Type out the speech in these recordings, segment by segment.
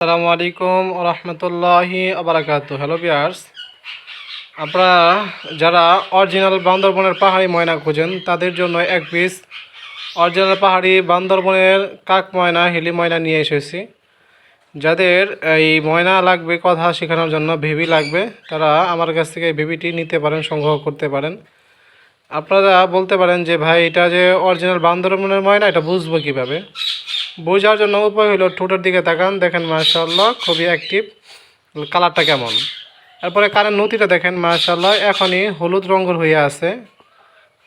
আসসালামু আলাইকুম রহমতুল্লাহি আবরাকাত হ্যালো বিয়ার্স আপনারা যারা অরিজিনাল বান্দরবনের পাহাড়ি ময়না খুঁজেন, তাদের জন্য এক পিস অরিজিনাল পাহাড়ি বান্দরবনের কাক ময়না, হিলি ময়না নিয়ে এসেছি। যাদের এই ময়না লাগবে, কথা শেখানোর জন্য ভেবি লাগবে, তারা আমার কাছ থেকে ভেবিটি নিতে পারেন, সংগ্রহ করতে পারেন। আপনারা বলতে পারেন যে, ভাই, এটা যে অরিজিনাল বান্দরবনের ময়না, এটা বুঝব কীভাবে? বোঝার জন্য উপায় হলো ঠোঁটের দিকে তাকান, দেখেন মাশাল্লাহ খুবই অ্যাক্টিভ কালারটা কেমন? তারপরে কানের নতিটা দেখেন মাশাল্লাহ এখনই হলুদ রঙের হয়ে আছে।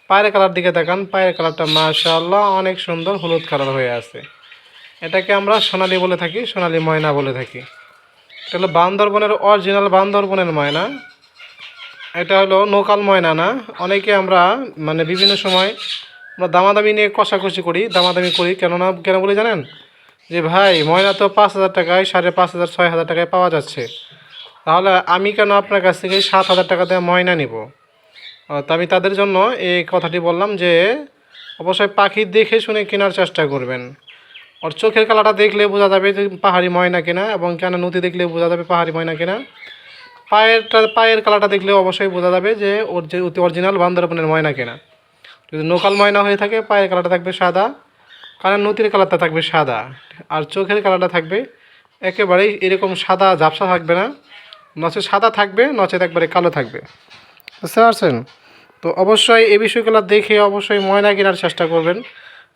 পায়ের কালার দিকে তাকান, পায়ের কালারটা মাশাল্লাহ অনেক সুন্দর হলুদ কালার হয়ে আছে। এটাকে আমরা সোনালি বলে থাকি, সোনালি ময়না বলে থাকি। এটা হলো বান্দরবনের অরিজিনাল বান্দরবনের ময়না। এটা হলো নৌকাল ময়না না। অনেকে আমরা মানে বিভিন্ন সময় আমরা দামাদামি নিয়ে কষাকষি করি, দামাদামি করি, কেননা, কেন বলে জানেন? যে ভাই, ময়না তো পাঁচ হাজার টাকায়, সাড়ে পাঁচ হাজার, ছয় হাজার টাকায় পাওয়া যাচ্ছে। তাহলে আমি কেন আপনার কাছ থেকে সাত হাজার টাকা দিয়ে ময়না নিব? তো আমি তাদের জন্য এই কথাটি বললাম যে, অবশ্যই পাখি দেখে শুনে কেনার চেষ্টা করবেন। ওর চোখের কালারটা দেখলে বোঝা যাবে যে পাহাড়ি ময়না কেনা এবং কেন নদী দেখলে বোঝা যাবে পাহাড়ি ময়না কেনা। পায়েরটা, পায়ের কালারটা দেখলে অবশ্যই বোঝা যাবে যে ওর যে অরিজিনাল বান্দরবনের ময়না কেনা। যদি লোকাল ময়না হয়ে থাকে, পায়ের কালারটা থাকবে সাদা কারণ নতির কালারটা থাকবে সাদা, আর চোখের কালারটা থাকবে একেবারেই এরকম সাদা ঝাপসা থাকবে না। নচে সাদা থাকবে নচেত একবারে কালো থাকবে। বুঝতে পারছেন? তো অবশ্যই এই বিষয়গুলো দেখে অবশ্যই ময়না কেনার চেষ্টা করবেন।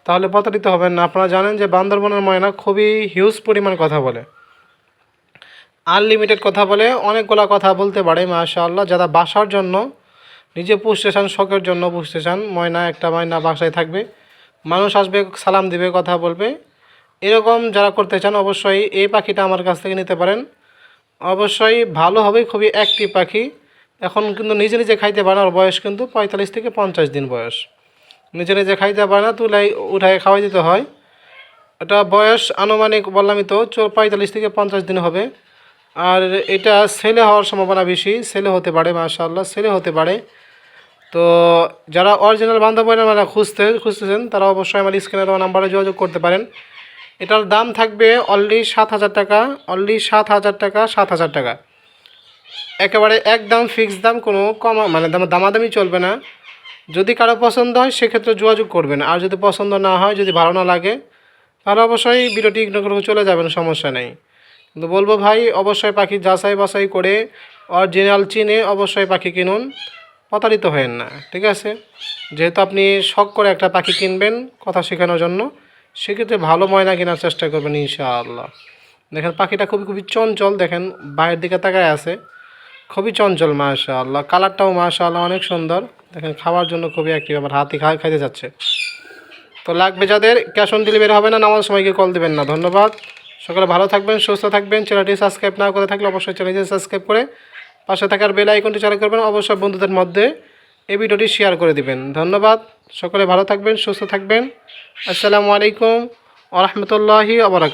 তাহলে প্রতারিত হবেন না। আপনারা জানেন যে বান্দরবনের ময়না খুবই হিউজ পরিমাণ কথা বলে। আনলিমিটেড কথা বলে, অনেকগুলা কথা বলতে পারে, মাশাআল্লাহ। যারা বাসার জন্য নিজে পুষতে চান শখের জন্য পুষতে চান ময়না, একটা ময়না বাসায় থাকবে। মানুষ আসবে, সালাম দিবে, কথা বলবে। এরকম যারা করতে চান অবশ্যই এই পাখিটা আমার কাছ থেকে নিতে পারেন। অবশ্যই ভালো হবে, খুবই অ্যাক্টিভ পাখি। এখন কিন্তু নিজে নিজে খাইতে পারে না, ওর বয়স কিন্তু পঁয়তাল্লিশ থেকে পঞ্চাশ দিন বয়স। নিজে নিজে খাইতে পারে না তুলাই উঠায় খাওয়াই দিতে হয়। এটা বয়স আনুমানিক বললামই তো পঁয়তাল্লিশ থেকে পঞ্চাশ দিন হবে। আর এটা ছেলে হওয়ার সম্ভাবনা বেশি, ছেলে হতে পারে, মাশাআল্লাহ, ছেলে হতে পারে। তো যারা অরিজিনাল বান্ধবীরা খুঁজতে খুঁজতেছেন, তারা অবশ্যই আমার স্ক্রিনে দেওয়া নাম্বারে যোগাযোগ করতে পারেন। এটার দাম থাকবে অনলি সাত হাজার টাকা অনলি সাত হাজার টাকা, সাত হাজার টাকা। একেবারে একদম ফিক্সড দাম, কোনো কম মানে দাম দামাদামি চলবে না। যদি কারও পছন্দ হয়, সেক্ষেত্রে যোগাযোগ করবেন। আর যদি পছন্দ না হয়, যদি ভালো না লাগে, তাহলে অবশ্যই ভিডিওটি ইগনোর চলে যাবেন, সমস্যা নেই। কিন্তু বলব ভাই, অবশ্যই পাখি যাচাই বাছাই করে অরিজিনাল চিনে অবশ্যই পাখি কিনুন। প্রতারিত হয়েন না, ঠিক আছে? যেহেতু আপনি শখ করে একটা পাখি কিনবেন কথা শেখানোর জন্য, সেক্ষেত্রে ভালো ময়না কেনার চেষ্টা করবেন ইনশাআল্লাহ। দেখেন, পাখিটা খুবই খুবই চঞ্চল, দেখেন, বাইরের দিকে তাকায় আছে। খুবই চঞ্চল, মাশাআল্লাহ। কালারটাও মাশাআল্লাহ, অনেক সুন্দর। দেখেন, খাওয়ার জন্য খুবই অ্যাক্টিভ আবার হাতি খাই, খাইতে যাচ্ছে। তো লাগবে যাদের ক্যাশ অন ডেলিভারি হবে না, নামাজ সময়কে কল দেবেন না। ধন্যবাদ। সকালে ভালো থাকবেন, সুস্থ থাকবেন। চ্যানেলটি সাবস্ক্রাইব না করে থাকলে অবশ্যই চ্যানেলটি সাবস্ক্রাইব করে পাশে থাকার বেল আইকনটি চালু করবেন। অবশ্যই বন্ধুদের মধ্যে এই ভিডিওটি শেয়ার করে দিবেন। ধন্যবাদ। সকলে ভালো থাকবেন, সুস্থ থাকবেন। আসসালামু আলাইকুম আ রহমতুল্লাহি আবরাক